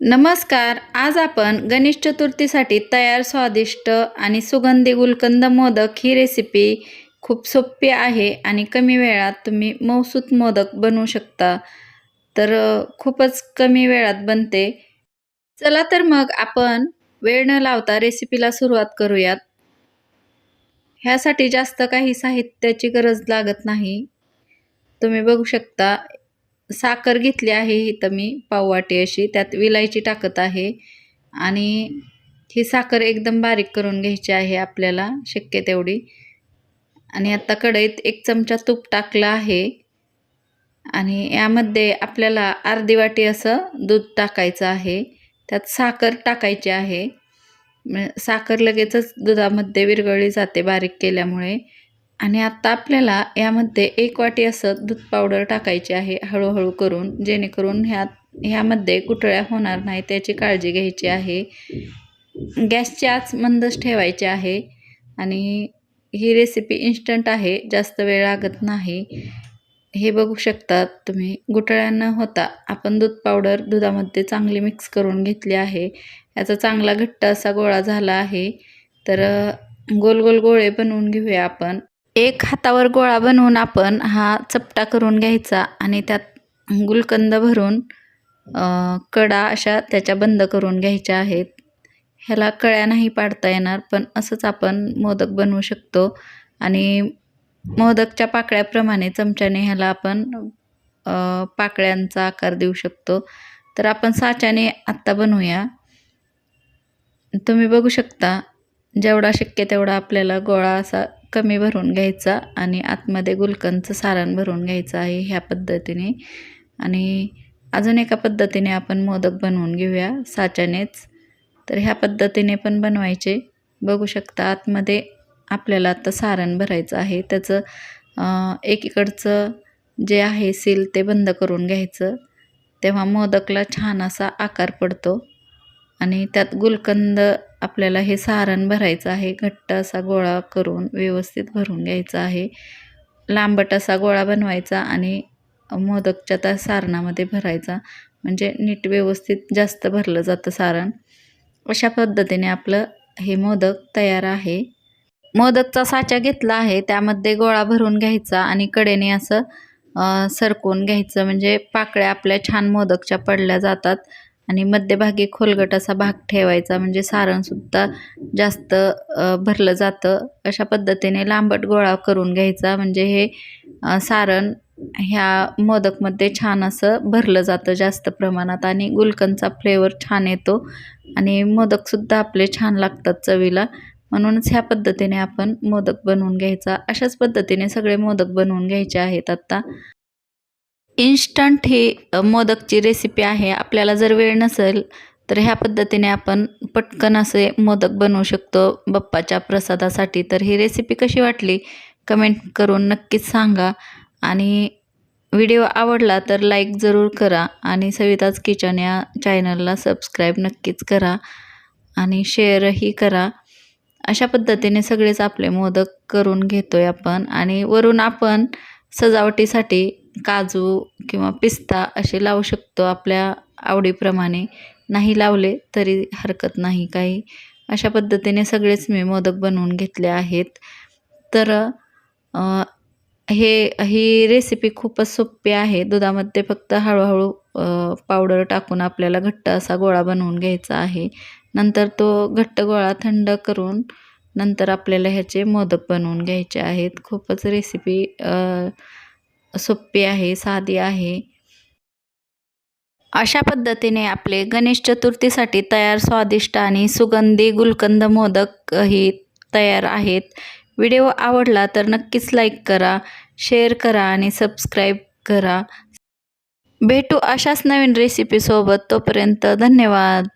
नमस्कार आज आपण गणेश चतुर्थीसाठी तयार स्वादिष्ट आणि सुगंधी गुलकंद मोदक ही रेसिपी खूप सोपी आहे आणि कमी वेळात तुम्ही मौसूत मोदक बनवू शकता. तर खूपच कमी वेळात बनते. चला तर मग आपण वेळ न लावता रेसिपीला सुरुवात करूयात. ह्यासाठी जास्त काही साहित्याची गरज लागत नाही. तुम्ही बघू शकता साखर घेतली आहे इथं मी पाववाटी अशी. त्यात विलायची टाकत आहे. आणि ही साखर एकदम बारीक करून घ्यायची आहे आपल्याला शक्य तेवढी. आणि आता कढईत एक चमचा तूप टाकलं आहे. आणि यामध्ये आपल्याला अर्धी वाटी असं दूध टाकायचं आहे. त्यात साखर टाकायची आहे. साखर लगेचच दुधामध्ये विरघळली जाते बारीक केल्यामुळे. आणि आत्ता आपल्याला यामध्ये एक वाटी असं दूध पावडर टाकायची आहे हळूहळू करून जेणेकरून ह्यात ह्यामध्ये गुठळ्या होणार नाही त्याची काळजी घ्यायची आहे. गॅसची आच मंदच ठेवायची आहे आणि ही रेसिपी इन्स्टंट आहे जास्त वेळ लागत नाही. हे बघू शकतात तुम्ही गुठळ्या न होता. आपण दूध पावडर दुधामध्ये चांगली मिक्स करून घेतली आहे. याचा चांगला घट्ट असा गोळा झाला आहे. तर गोल गोल गोळे बनवून घेऊया आपण. एक हातावर गोळा बनवून आपण हा चपटा करून घ्यायचा आणि त्यात गुलकंद भरून कडा अशा त्याच्या बंद करून घ्यायच्या आहेत. ह्याला कळ्या नाही पाडता येणार पण असंच आपण मोदक बनवू शकतो. आणि मोदकच्या पाकळ्याप्रमाणे चमच्याने ह्याला आपण पाकळ्यांचा आकार देऊ शकतो. तर आपण साच्याने आत्ता बनवूया. तुम्ही बघू शकता जेवढा शक्य तेवढा आपल्याला गोळा असा कमी भरून घ्यायचा आणि आतमध्ये गुलकंदचं सारण भरून घ्यायचं आहे ह्या पद्धतीने. आणि अजून एका पद्धतीने आपण मोदक बनवून घेऊया साच्यानेच. तर ह्या पद्धतीने पण बनवायचे. बघू शकता आतमध्ये आपल्याला आता सारण भरायचं आहे. त्याचं एकीकडचं जे आहे सील ते बंद करून घ्यायचं. तेव्हा मोदकला छान असा आकार पडतो. आणि त्यात गुलकंद आपल्याला हे सारण भरायचं आहे घट्ट असा गोळा करून व्यवस्थित भरून घ्यायचा आहे. लांबट असा गोळा बनवायचा आणि मोदकच्या त्या सारणामध्ये भरायचा. म्हणजे नीट व्यवस्थित जास्त भरलं जातं सारण. अशा पद्धतीने आपलं हे मोदक तयार आहे. मोदकचा साचा घेतला आहे त्यामध्ये गोळा भरून घ्यायचा आणि कडेने असं सरकून सरकवून घ्यायचं. म्हणजे पाकळ्या आपल्या छान मोदकच्या पडल्या जातात. आणि मध्यभागी खोलगट असा भाग ठेवायचा. म्हणजे सारणसुद्धा जास्त भरलं जातं. अशा पद्धतीने लांबट गोळा करून घ्यायचा. म्हणजे हे सारण ह्या मोदकमध्ये छान असं भरलं जातं जास्त प्रमाणात आणि गुलकंदचा फ्लेवर छान येतो. आणि मोदकसुद्धा आपले छान लागतात चवीला. म्हणूनच ह्या पद्धतीने आपण मोदक बनवून घ्यायचा. अशाच पद्धतीने सगळे मोदक बनवून घ्यायचे आहेत आत्ता इन्स्टंट ही मोदकची रेसिपी आहे. आपल्याला जर वेळ नसेल तर ह्या पद्धतीने आपण पटकन असे मोदक बनवू शकतो बाप्पाच्या प्रसादासाठी. तर ही रेसिपी कशी वाटली? कमेंट करून नक्कीच सांगा. आणि व्हिडिओ आवडला तर लाईक जरूर करा आणि सविताज किचन या चॅनलला सबस्क्राईब नक्कीच करा आणि शेअरही करा. अशा पद्धतीने सगळेच आपले मोदक करून घेतो आहे आपण आणि वरून आपण सजावटीसाठी काजू किंवा पिस्ता असे लावू शकतो आपल्या आवडीप्रमाणे. नाही लावले तरी हरकत नाही काही. अशा पद्धतीने सगळेच मी मोदक बनवून घेतले आहेत. तर हे ही रेसिपी खूपच सोपी आहे. दुधामध्ये फक्त हळूहळू पावडर टाकून आपल्याला घट्ट असा गोळा बनवून घ्यायचा आहे. नंतर तो घट्ट गोळा थंड करून नंतर आपल्याला ह्याचे मोदक बनवून घ्यायचे आहेत. खूपच रेसिपी सोपी आहे साधी आहे. अशा पद्धतीने आपले गणेश चतुर्थीसाठी तयार स्वादिष्ट आणि सुगंधी गुलकंद मोदक ही तयार आहेत. व्हिडिओ आवडला तर नक्कीच लाईक करा शेअर करा आणि सबस्क्राईब करा. भेटू अशाच नवीन रेसिपीसोबत तोपर्यंत धन्यवाद.